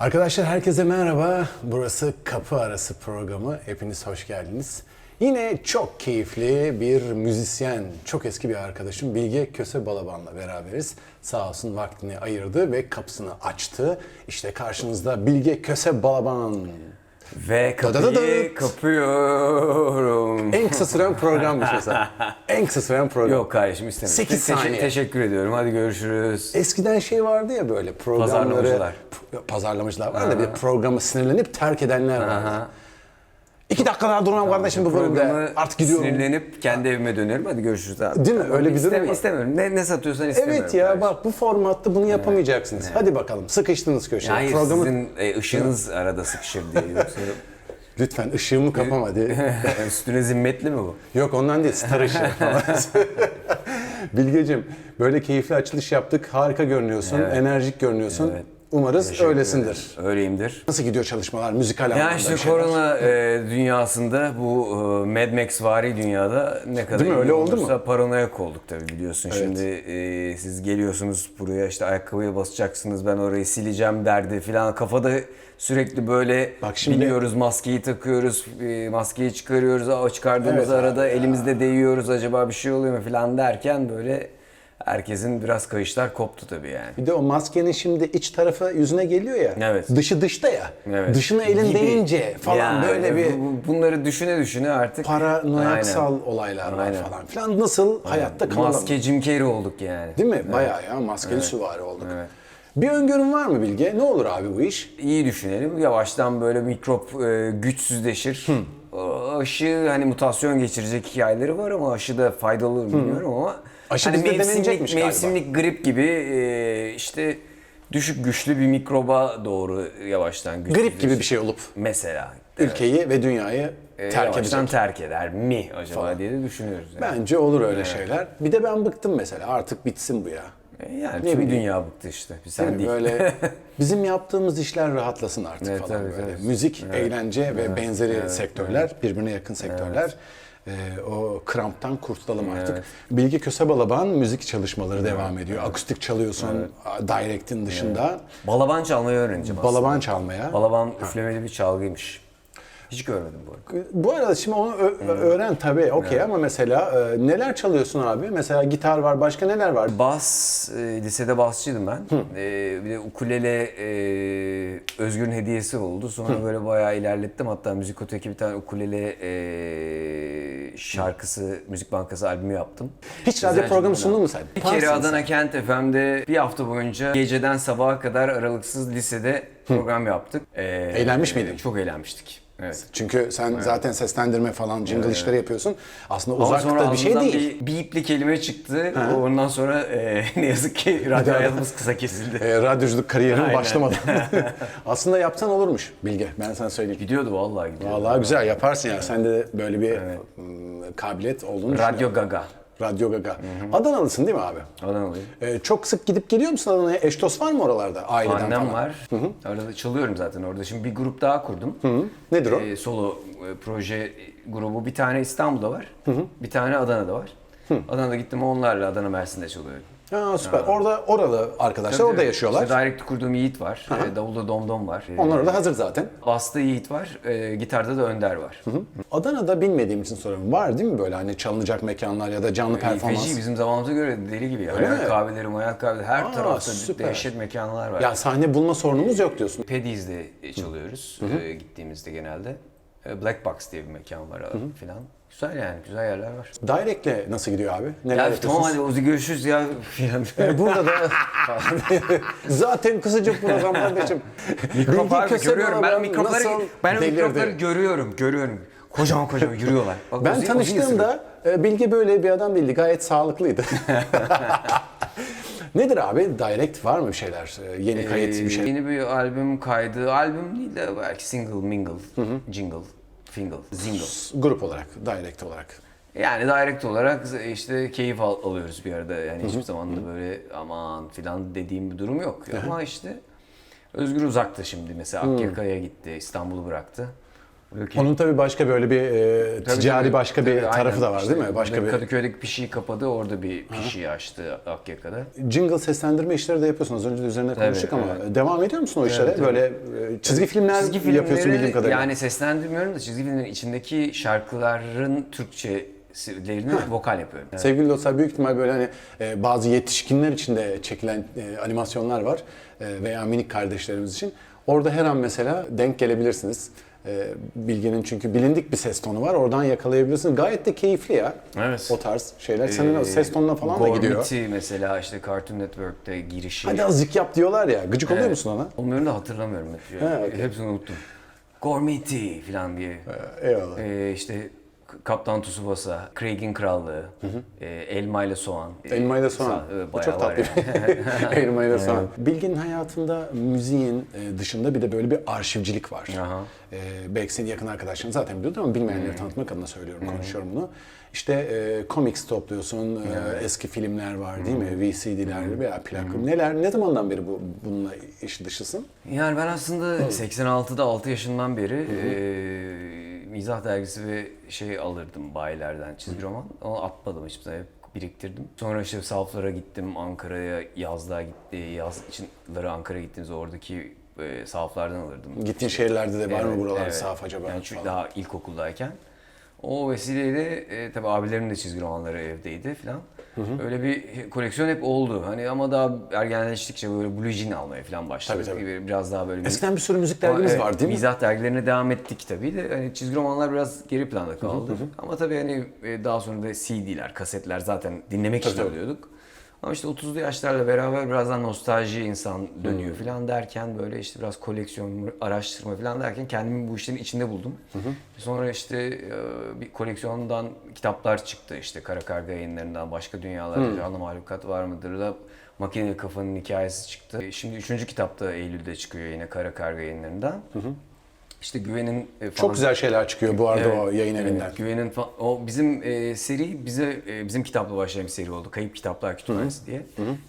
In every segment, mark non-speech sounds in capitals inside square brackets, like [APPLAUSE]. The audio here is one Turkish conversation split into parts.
Arkadaşlar herkese merhaba. Burası Kapı Arası programı. Hepiniz hoş geldiniz. Yine çok keyifli bir müzisyen, çok eski bir arkadaşım Bilge Köse Balaban'la beraberiz. Sağ olsun vaktini ayırdı ve kapısını açtı. İşte karşınızda Bilge Köse Balaban. Ve kapıyı kapıyorum. En kısa süren programmış mesela. [LAUGHS] En kısa süren program. Yok kardeşim istemiyorum. Sekiz Te- saniye. teşekkür ediyorum. Hadi görüşürüz. Eskiden şey vardı ya böyle programları... Pazarlamacılar. Pazarlamacılar var da bir programı sinirlenip terk edenler vardı. Aha. İki dakika daha duramam kardeşim bu bölümde. Artık gidiyorum. sinirlenip kendi evime dönerim. Hadi görüşürüz abi. Değil mi? Öyle bir durum var. İstemiyorum. Ne, ne satıyorsan istemiyorum. Evet ya kardeşim. bak bu formatta bunu yapamayacaksınız. Hadi bakalım sıkıştınız köşeye. Hayır Programı sizin e, ışığınız arada sıkışır diye. [LAUGHS] Yoksa lütfen ışığımı kapama hadi. [LAUGHS] üstüne zimmetli mi bu? Yok ondan değil star ışığı [LAUGHS] falan. Bilgecim böyle keyifli açılış yaptık. Harika görünüyorsun. Evet. Enerjik görünüyorsun. Evet. Umarız öylesindir. Öyleyimdir. Nasıl gidiyor çalışmalar müzikal anlamda? Ya işte şeyler? korona e, dünyasında bu e, Mad Max vari dünyada ne kadar Değil mi? Öyle oldu olursa paranoyak olduk tabii biliyorsun. Şimdi e, siz geliyorsunuz buraya işte ayakkabıya basacaksınız ben orayı sileceğim derdi filan kafada sürekli böyle Bak şimdi- biliyoruz maskeyi takıyoruz e, maskeyi çıkarıyoruz Aa, çıkardığımız Evet arada ya. elimizde değiyoruz acaba bir şey oluyor mu filan derken böyle herkesin biraz kayışlar koptu tabii yani. Bir de o maskenin şimdi iç tarafı yüzüne geliyor ya. Evet. Dışı dışta ya. Evet. Dışına elin Gibi. değince falan Yani böyle bir bu- bunları düşüne düşüne artık paranoyaksal Aynen. olaylar var Aynen. falan filan. Nasıl hayatta kalalım? Maske Jim Carrey olduk yani. Değil mi? Bayağı ya maskeli süvari olduk. Bir öngörün var mı Bilge? Ne olur abi bu iş? İyi düşünelim. Yavaştan böyle mikrop e, güçsüzleşir. O aşı hani mutasyon geçirecek hikayeleri var ama aşı da faydalı olur bilmiyorum ama Aşı hani mevsimlik, mevsimlik grip gibi e, işte düşük güçlü bir mikroba doğru yavaştan güçsüzleşir. Grip gibi bir şey olup Mesela. ülkeyi ve dünyayı E, terk yavaştan edecek. terk eder mi acaba diye de düşünüyoruz. Yani, Bence olur öyle şeyler. Bir de ben bıktım mesela artık bitsin bu ya. E, yani Ne tüm bileyim. dünya bıktı işte. Bir sen değil. Böyle [LAUGHS] bizim yaptığımız işler rahatlasın artık Evet, falan evet, böyle. evet. Müzik, eğlence ve benzeri sektörler, birbirine yakın sektörler. Ee, o kramptan kurtulalım artık. Bilgi Kösebalaban müzik çalışmaları devam ediyor. Akustik çalıyorsun, direct'in dışında. Balaban çalmayı öğreneceğim aslında. Balaban çalmaya. Balaban üflemeli bir çalgıymış. Hiç görmedim bu arada. Bu arada şimdi onu öğren tabii okey ama mesela e, neler çalıyorsun abi? Mesela gitar var, başka neler var? Bas, e, lisede basçıydım ben. E, bir de ukulele e, Özgür'ün hediyesi oldu. Sonra böyle bayağı ilerlettim. Hatta müzikoteki bir tane ukulele e, şarkısı, Müzik Bankası albümü yaptım. Hiç radyo programı sundun mu sen? Bir kere Yaparsın Adana Kent FM'de bir hafta boyunca geceden sabaha kadar aralıksız lisede program yaptık. E, Eğlenmiş miydin? Çok eğlenmiştik. Evet. Çünkü sen zaten seslendirme falan jingle işleri yapıyorsun. Aslında Ama uzakta bir şey değil. Bir bipli kelime çıktı. Ondan sonra e, [LAUGHS] ne yazık ki radyo [LAUGHS] hayatımız kısa kesildi. E, radyoculuk kariyerim Aynen. başlamadan. [LAUGHS] Aslında yapsan olurmuş Bilge. Ben sana söyleyeyim. Gidiyordu vallahi gidiyordu. Vallahi güzel yaparsın yani. Sende böyle bir ım, kabiliyet olduğunu. Radyo Gaga. Radyo Gaga. Adanalısın değil mi abi? Adanalıyım. E, çok sık gidip geliyor musun Adana'ya? Eş dost var mı oralarda aileden Annem falan? var. Arada çalıyorum zaten orada. Şimdi bir grup daha kurdum. Nedir o? Ee, solo e, proje grubu. Bir tane İstanbul'da var. Bir tane Adana'da var. Adana'da gittim onlarla Adana Mersin'de çalıyorum. Ha, süper. Orada oralı arkadaşlar orada yaşıyorlar. İşte Direct kurduğum Yiğit var. E, Davulda Domdom var. E, Onlar da hazır zaten. Basta Yiğit var. E, gitarda da Önder var. Adana'da bilmediğim için soruyorum. Var değil mi böyle hani çalınacak mekanlar ya da canlı performans? Feci bizim zamanımıza göre deli gibi. Öyle Hayal mi? kahveleri, mayal kahveleri her Aa, tarafta süper. dehşet mekanlar var. Ya sahne bulma sorunumuz yok diyorsun. Pediz'de çalıyoruz e, gittiğimizde genelde. E, Black Box diye bir mekan var filan. Güzel yani, güzel yerler var. Direct'le nasıl gidiyor abi? Neler Ya tamam hadi Ozi görüşürüz ya filan. E, burada da [LAUGHS] zaten kısacık program kardeşim. [LAUGHS] Köse görüyorum. Ben mikropları, ben delirdi? mikropları görüyorum, görüyorum. Kocaman kocaman yürüyorlar. [LAUGHS] Bak, Ben Ozi- Ozi tanıştığımda e, Bilge böyle bir adam değildi. Gayet sağlıklıydı. Nedir abi? Direct var mı bir şeyler? E, Yeni kayıt Ee, bir şey. Yeni bir albüm kaydı. Albüm değil de belki single, mingle, jingle, fingle, zingle. Grup olarak, direct olarak. Yani direkt olarak işte keyif al- alıyoruz bir arada. Yani hiçbir zaman da böyle aman filan dediğim bir durum yok. Ama işte Özgür uzaktı şimdi mesela Akyaka'ya gitti, İstanbul'u bıraktı. Buradaki- Onun tabii başka böyle bir e, Tabii, ticari tabii. başka bir Tabii, tarafı aynen. da var İşte değil mi? Başka bir Kadıköy'deki pişiyi kapadı, orada bir pişiyi açtı Akyaka'da. jingle seslendirme işleri de yapıyorsunuz. Önce de üzerine konuştuk ama evet. devam ediyor musun o işlere? tabii. Böyle e, çizgi filmler Çizgi yapıyorsun bildiğim kadarıyla. yani seslendirmiyorum da çizgi filmlerin içindeki şarkıların Türkçelerini vokal yapıyorum. Evet. Sevgili dostlar büyük ihtimal böyle hani e, bazı yetişkinler için de çekilen e, animasyonlar var E, veya minik kardeşlerimiz için. Orada her an mesela denk gelebilirsiniz. E, Bilge'nin çünkü bilindik bir ses tonu var. Oradan yakalayabilirsiniz. Gayet de keyifli ya. Evet. O tarz şeyler. Senin o Ee, ses tonuna falan da gidiyor. Gormiti mesela işte Cartoon Network'te girişi. Hadi azıcık yap diyorlar ya. Gıcık oluyor Evet. musun ona? Onları da hatırlamıyorum. Ha, okey. Hepsini unuttum. Gormiti falan diye. Eyvallah. Ee, işte Kaptan Tsubasa, Craig'in Krallığı, e, Elma ile Soğan. Elma ile soğan. E, Bu çok tatlı. yani. [LAUGHS] [LAUGHS] Elma ile soğan. Bilge'nin hayatında müziğin e, dışında bir de böyle bir arşivcilik var. Aha. E, belki senin yakın arkadaşların zaten biliyordur ama bilmeyenleri tanıtmak adına söylüyorum, konuşuyorum bunu. İşte e, comics topluyorsun, e, eski filmler var değil mi? VCD'ler veya plak. Neler, ne zamandan beri bu bununla iş dışısın? Yani ben aslında 86'da 6 yaşından beri e, mizah dergisi ve şey alırdım bayilerden çizgi roman. Onu atmadım hiçbir zaman. Hep biriktirdim. Sonra işte sahaflara gittim. Ankara'ya yazlığa gitti. Yaz içinleri Ankara'ya gittiğimizde oradaki e, sahaflardan alırdım. Gittiğin şehirlerde de var mı buralarda evet. sahaf acaba? Yani çünkü falan? daha ilkokuldayken. O vesileyle e, tabii abilerim de çizgi romanları evdeydi falan. Öyle bir koleksiyon hep oldu. Hani ama daha ergenleştikçe böyle Blue Jean almaya falan başladık. Tabii, tabii. Biraz daha böyle Eskiden bir sürü müzik dergimiz Evet, var değil mi? Mizah dergilerine devam ettik tabii de hani çizgi romanlar biraz geri planda kaldı. Ama tabii hani e, daha sonra da CD'ler, kasetler zaten dinlemek için tabii. alıyorduk. Ama işte 30'lu yaşlarla beraber birazdan nostalji insan dönüyor falan derken böyle işte biraz koleksiyon, araştırma falan derken kendimi bu işlerin içinde buldum. Sonra işte e, bir koleksiyondan kitaplar çıktı işte Kara Karga yayınlarından başka dünyalarda canlı mahlukat var mıdır da Makineli Kafanın hikayesi çıktı. Şimdi üçüncü kitapta Eylül'de çıkıyor yine Kara Karga yayınlarından. İşte Güven'in e, Çok falan- güzel şeyler çıkıyor bu arada Evet, o yayın evet. evinden. Güven'in fa- o bizim e, seri bize e, bizim kitapla başlayan bir seri oldu. Kayıp Kitaplar Kütüphanesi diye.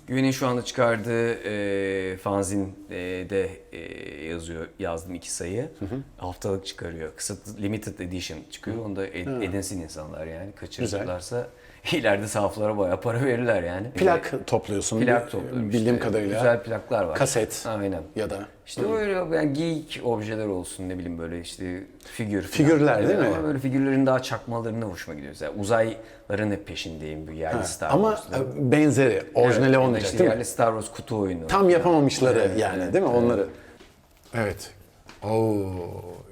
Güven'in şu anda çıkardığı e, fanzin e, de e, yazıyor. Yazdım iki sayı. Haftalık çıkarıyor. Kısıtlı limited edition çıkıyor. Onu da ed- edinsin insanlar yani. Kaçırırlarsa [LAUGHS] ileride sahaflara bayağı para verirler yani. Plak topluyorsun. plak topluyorum Bildiğim işte. kadarıyla. Güzel plaklar var. Kaset Aynen. ya da İşte öyle yani geek objeler olsun ne bileyim böyle işte figür falan. Figürler değil mi? Ama böyle figürlerin daha çakmalarına hoşuma gidiyor. Mesela uzayların hep peşindeyim bu yerli Star ama Wars'ların. e, benzeri, orijinali Evet, olmayacak işte değil mi? Yerli Star Wars kutu oyunu. Tam yapamamışları Evet, yani evet, değil mi evet. onları? Evet. Oo.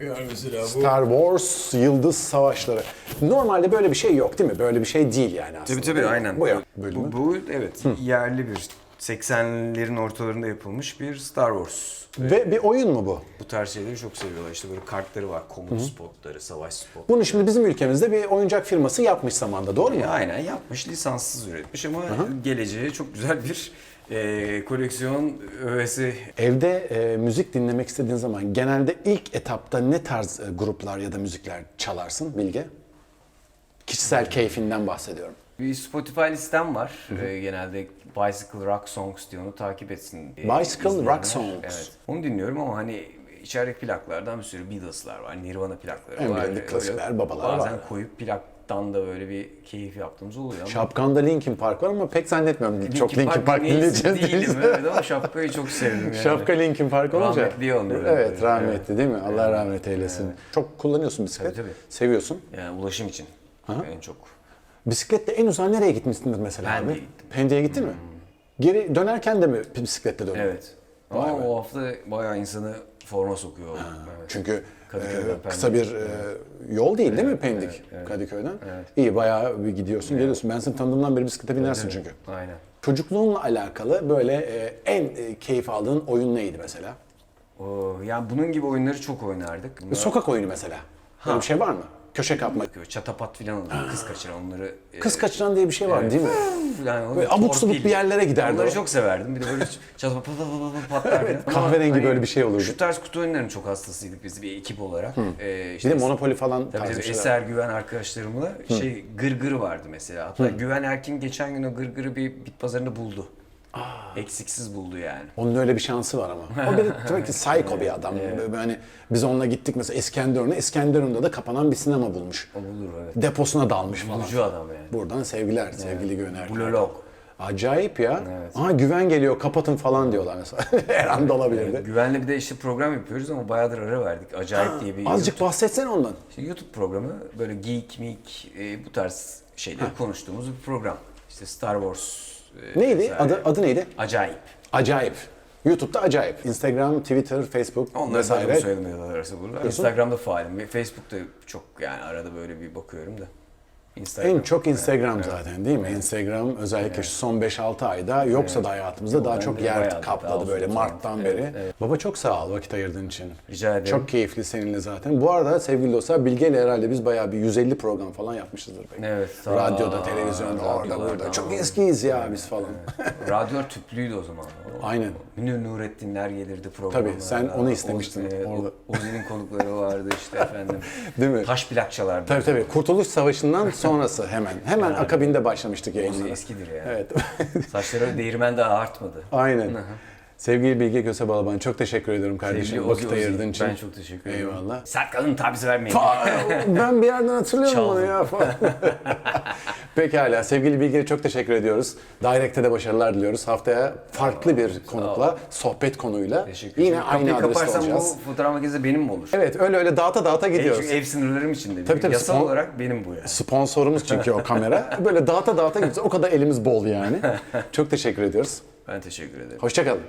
Yani mesela bu Star Wars Yıldız Savaşları. Normalde böyle bir şey yok değil mi? Böyle bir şey değil yani aslında. Tabii tabii aynen. Bu ya bölümü. Bu, bu evet yerli bir 80'lerin ortalarında yapılmış bir Star Wars. Ve bir oyun mu bu? Bu tarz şeyleri çok seviyorlar. İşte böyle kartları var, komut spotları, savaş spotları. Bunu şimdi bizim ülkemizde bir oyuncak firması yapmış zamanda doğru mu? Aynen yapmış, lisanssız üretmiş ama geleceğe çok güzel bir e, koleksiyon öğesi. Evde e, müzik dinlemek istediğin zaman genelde ilk etapta ne tarz e, gruplar ya da müzikler çalarsın Bilge? Kişisel keyfinden bahsediyorum. Bir Spotify listem var. E, genelde Bicycle Rock Songs diye onu takip etsin. diye Bicycle izleyenler. Rock Songs. Evet. Onu dinliyorum ama hani içerideki plaklardan bir sürü Beatles'lar var, Nirvana plakları En var. bilindik Öyle klasikler, babalar Bazen var. koyup plaktan da böyle bir keyif yaptığımız oluyor ama. Şapkanda Linkin Park var ama pek zannetmiyorum çok Linkin Park dinleyicisi dinleyeceğiz. değilim evet ama şapkayı çok sevdim yani. Şapka Linkin Park olunca. Rahmetli. Evet Evet. rahmetli değil mi? Allah rahmet eylesin. Çok kullanıyorsun bisiklet. Tabii, tabii. Seviyorsun. Yani ulaşım için en çok. Bisikletle en uzağa nereye gitmişsindir mesela Pendik'e abi? gittim. Pendik'e gittin mi? Geri dönerken de mi bisikletle döndün? Evet. Ama o hafta bayağı insanı forma sokuyor. Evet. Çünkü Kadıköy'den e, kısa bir e, yol değil değil mi Pendik Kadıköy'den? İyi bayağı bir gidiyorsun geliyorsun. Ben seni tanıdığımdan beri bisiklete binersin çünkü. Aynen. Çocukluğunla alakalı böyle e, en e, keyif aldığın oyun neydi mesela? Oo, yani bunun gibi oyunları çok oynardık. Bunlar Sokak oyunu mesela. Böyle bir şey var mı? Köşe kapma. çatapat filan alırdık. Kız kaçıran onları. e, Kız kaçıran diye bir şey var değil mi? yani onu Böyle abuk subuk torpil. bir yerlere giderdi Onları o. çok severdim. Bir de böyle [LAUGHS] çatapat pat pat pat pat patlardı. Ama kahverengi hani böyle bir şey olurdu. Şu tarz kutu oyunlarının çok hastasıydık biz bir ekip olarak. Ee, Bir işte de Monopoly falan Tabii tarzı tabii şeyler. Eser Güven arkadaşlarımla şey gırgır vardı mesela. Hatta Güven Erkin geçen gün o gırgırı bir bit pazarında buldu. Eksiksiz buldu yani. Onun öyle bir şansı var ama. O bir tabii [LAUGHS] ki psycho bir adam. Böyle hani biz onunla gittik mesela İskenderun'a. İskenderun'da da kapanan bir sinema bulmuş. O bulur evet. Deposuna dalmış falan. Bulucu adam yani. Buradan sevgiler sevgili Göner. Blolog. Acayip ya. Evet. Aha güven geliyor kapatın falan diyorlar mesela. [LAUGHS] Her anda olabilirdi. Güvenli bir de işte program yapıyoruz ama bayağıdır ara verdik. Acayip diye bir Azıcık bahsetsene ondan. İşte YouTube programı böyle geek, meek e, bu tarz şeyleri konuştuğumuz bir program. İşte Star Wars e, Neydi? vesaire. Adı, adı neydi? Acayip. Acayip. YouTube'da acayip. Instagram, Twitter, Facebook Onları da vesaire. söylemeyenler arası burada. Instagram'da faalim ve Facebook'ta çok yani arada böyle bir bakıyorum da. Instagram. En çok Instagram zaten değil mi? Instagram özellikle şu son 5-6 ayda yoksa da hayatımızda daha ben çok yer kapladı daha böyle Mart'tan zaman. beri. Evet, evet. Baba çok sağ ol vakit ayırdığın için. Rica ederim. Çok keyifli seninle zaten. Bu arada sevgili dostlar Bilge ile herhalde biz bayağı bir 150 program falan yapmışızdır. belki. Evet, ta- Radyoda, televizyonda, orada burada. Çok ama- eskiyiz ya biz falan. Radyo tüplüydü o zaman. O- [LAUGHS] Aynen. Münir Nurettinler gelirdi programlara. Tabii, sen onu istemiştin Oz- e, orada. Ozi'nin konukları vardı işte efendim. [LAUGHS] Değil mi? Taş plak çalardı. Tabii tabii. Kurtuluş Savaşı'ndan [LAUGHS] sonrası hemen. Hemen akabinde başlamıştık yayınlara. eskidir yani. Evet. [LAUGHS] Saçları değirmen daha artmadı. Aynen. Sevgili Bilge Köse Balaban çok teşekkür ediyorum kardeşim Sevgili vakit Ozi. ayırdığın için. Ben çok teşekkür ederim. Eyvallah. Sert kalın tabiz vermeyin. Ben bir yerden hatırlıyorum Çaldım. onu ya falan. [LAUGHS] [LAUGHS] Pekala. Sevgili Bilge'ye çok teşekkür ediyoruz. Direct'te de başarılar diliyoruz. Haftaya farklı bir konukla, sohbet konuyla Teşekkür yine ederim. aynı Kapıyı adreste kaparsam olacağız. bu fotoğraf makinesi benim mi olur? Evet öyle öyle dağıta dağıta gidiyoruz. Çünkü ev sınırlarım içinde. Tabii, tabii, Yasal spon- olarak benim bu yani. Sponsorumuz çünkü o kamera. [LAUGHS] Böyle dağıta dağıta gidiyoruz. O kadar elimiz bol yani. [LAUGHS] Çok teşekkür ediyoruz. Ben teşekkür ederim. Hoşçakalın.